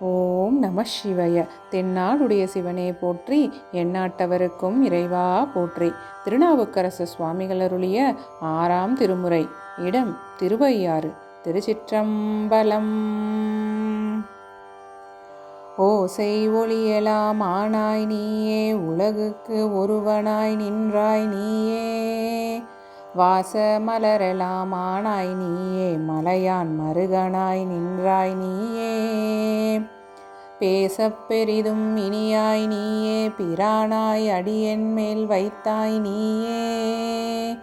ஓம் நம சிவய. தென்னாடுடைய சிவனே போற்றி எண்ணாட்டவருக்கும் இறைவா போற்றி. திருநாவுக்கரசு சுவாமிகள் அருளிய ஆறாம் திருமுறை இடம் திருவையாறு திருச்சிற்றம்பலம். ஓசை ஒளியலாம் ஆனாய் நீயே உலகுக்கு ஒருவனாய் நின்றாய் நீயே. வாச மலரெல்லாம் ஆனாய் நீயே மலையான் மருகனாய் நின்றாய் நீயே. பேசப் பெரிதும் இனியாய் நீயே பிரானாய் அடியன் மேல் வைத்தாய் நீயே.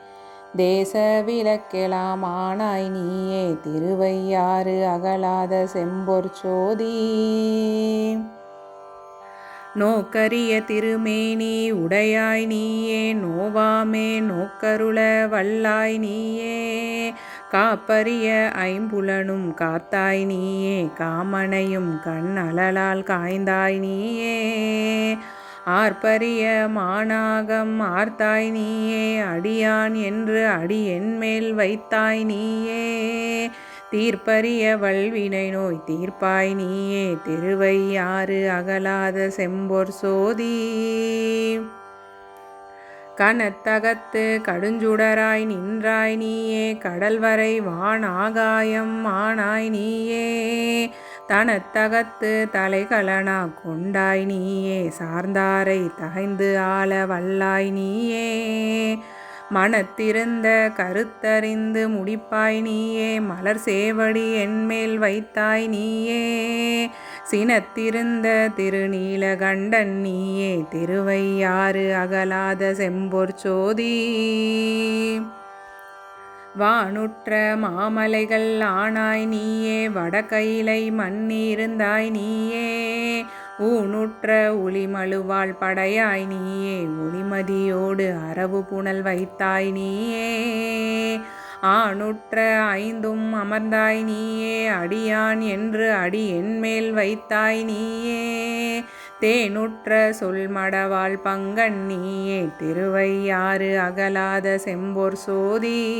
தேச விளக்கெலாம் ஆனாய் நீயே திருவையாறு அகலாத செம்பொற் சோதி. நோக்கரிய திருமேனி உடையாய் நீயே நோவாமே நோக்கருள வல்லாய் நீயே. காப்பரிய ஐம்புலனும் காத்தாய் நீயே காமனையும் கண் அலலால் காய்ந்தாய் நீயே. ஆர்ப்பரிய மானாகம் ஆர்த்தாய் நீயே அடியான் என்று அடியென்மேல் வைத்தாய் நீயே. தீர்ப்பரிய வல்வினை நோய் தீர்ப்பாய் நீயே திருவையாறு அகலாத செம்பொர் சோதி. கனத்தகத்து கடுஞ்சுடராய் நின்றாய் நீயே கடல் வரை வான் ஆகாயம் ஆனாய் நீயே. தனத்தகத்து தலைகலனா கொண்டாய் நீயே சார்ந்தாரை தகைந்து ஆள வல்லாய் நீயே. மனத்திருந்த கருத்தறிந்து முடிப்பாய் நீயே. மலர் சேவடி என்மேல் வைத்தாய் நீயே. சினத்திருந்த திருநீலகண்டன் நீயே. திருவையாறு அகலாத செம்பொற் சோதி. வானுற்ற மாமலைகள் ஆனாய் நீயே. வடகையிலை மண்ணிருந்தாய் நீயே. ஊனுற்ற ஒளிமழுவாள் படையாய் நீயே ஒளிமதியோடு அரவு புனல் வைத்தாய் நீயே. ஆணுற்ற ஐந்தும் அமர்ந்தாய் நீயே அடியான் என்று அடி என்மேல் வைத்தாய் நீயே. தேனுற்ற சொல்மடவாள் பங்கன் நீயே திருவையாறு அகலாத செம்போர் சோதி.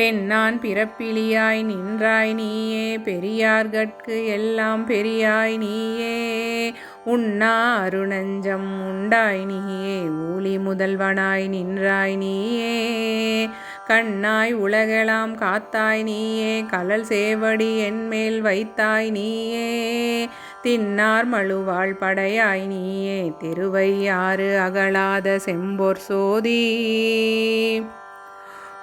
பெண்ணான் பிறப்பிலியாய் நின்றாய் நீயே பெரியார்கட்கு எல்லாம் பெரியாய் நீயே. உண்ணா அருணஞ்சம் உண்டாய் நீயே ஊலி முதல்வனாய் நின்றாய் நீயே. கண்ணாய் உலகெலாம் காத்தாய் நீயே கலல் சேவடி என்மேல் வைத்தாய் நீயே. தின்னார் மழுவாள் படையாய் நீயே திருவையாறு அகலாத செம்பொர் சோதி.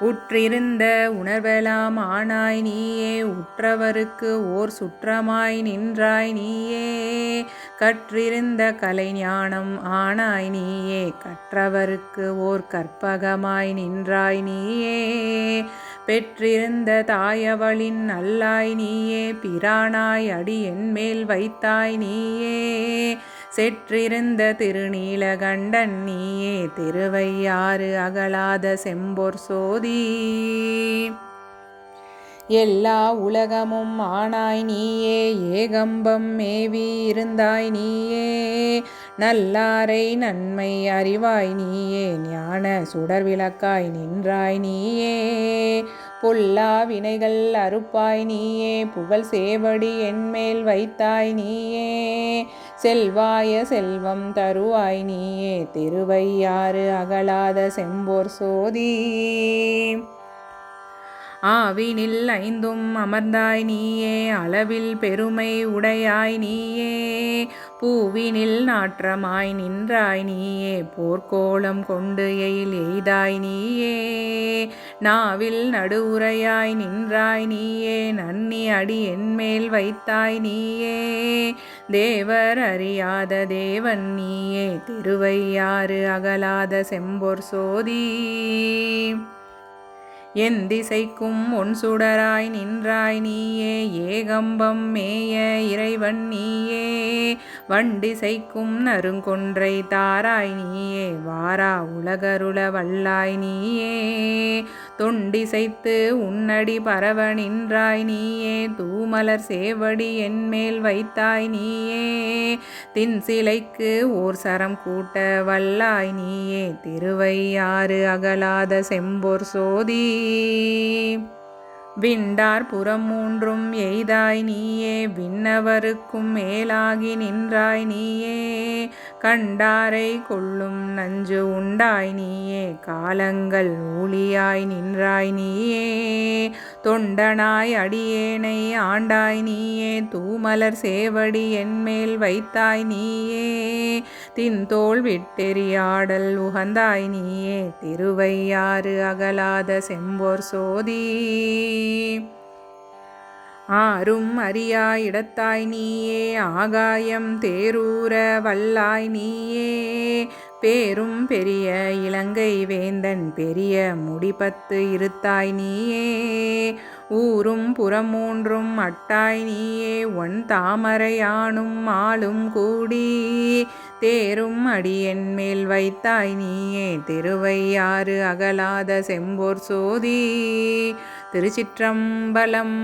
உற்றிருந்த உணர்வெலாம் ஆனாய் நீயே உற்றவருக்கு ஓர் சுற்றமாய் நின்றாய் நீயே. கற்றிருந்த கலை ஞானம் ஆனாய் நீயே கற்றவருக்கு ஓர் கற்பகமாய் நின்றாய் நீயே. பெற்றிருந்த தாயவளின் நல்லாய் நீயே பிரானாய் அடி என்மேல் வைத்தாய் நீயே. செற்றிருந்த திருநீலகண்டன் நீயே திருவையாறு அகலாத செம்பொர் சோதி. எல்லா உலகமும் ஆனாய் நீயே ஏகம்பம் மேவி இருந்தாய் நீயே. நல்லாரை நன்மை அறிவாய் நீயே ஞான சுடர் விளக்காய் நின்றாய் நீயே. பொல்லா வினைகள் அறுப்பாய் நீயே புகழ் சேவடி என்மேல் வைத்தாய் நீயே. செல்வாய செல்வம் தருவாய் நீயே திருவையாறு அகலாத செம்போர் சோதி. ஆவினில் ஐந்தும் அமர்ந்தாய் நீயே அளவில் பெருமை உடையாய் நீயே. பூவினில் நாற்றமாய் நின்றாய் நீயே போர்க்கோளம் கொண்டு எயில் எய்தாய் நீயே. நாவில் நடுவுரையாய் நின்றாய் நீயே நன்னி அடி என்மேல் வைத்தாய் நீயே. தேவர் அறியாத தேவன் நீயே திருவையாறு அகலாத செம்பொர் சோதி. என் திசைக்கும் ஒன் சுடராய் நின்றாய் நீயே ஏகம்பம் மேய இறைவன் நீயே. வண்டிசைக்கும் நறுங்கொன்றை தாராய் நீயே வாரா உலகருள வல்லாய் நீயே. தொண்டிசைத்து உன்னடி பரவ நின்றாய் நீயே தூமலர் சேவடி என்மேல் வைத்தாய் நீயே. தின் சிலைக்கு ஓர் சரம் கூட்ட வல்லாய் நீயே திருவையாறு அகலாத செம்பொர் சோதி. விண்டார் புறம் மூன்றும் எய்தாய் நீயே விண்ணவருக்கும் மேலாகி நின்றாய் நீயே. கண்டாரை கொள்ளும் நஞ்சு உண்டாய் நீயே காலங்கள் ஊழியாய் நின்றாய் நீயே. தொண்டனாய் அடியேனை ஆண்டாய் நீயே தூமலர் சேவடி என்மேல் வைத்தாய் நீயே. தின்தோல் விட்டெறியாடல் உகந்தாய் நீயே திருவையாறு அகலாத செம்போர் சோதி. ஆறும் அறியா இடத்தாய் நீயே ஆகாயம் தேரூர வல்லாய் நீயே. பேரும் பெரிய இலங்கை வேந்தன் பெரிய முடிபத்து இருத்தாய் நீயே. ஊரும் புறமூன்றும் அட்டாய் நீயே ஒன் தாமரையானும் ஆளும் கூடி. தேரும் அடியன் மேல் வைத்தாய் நீயே திருவையாறு அகலாத செம்போர் சோதி. திருச்சிற்றம்பலம்.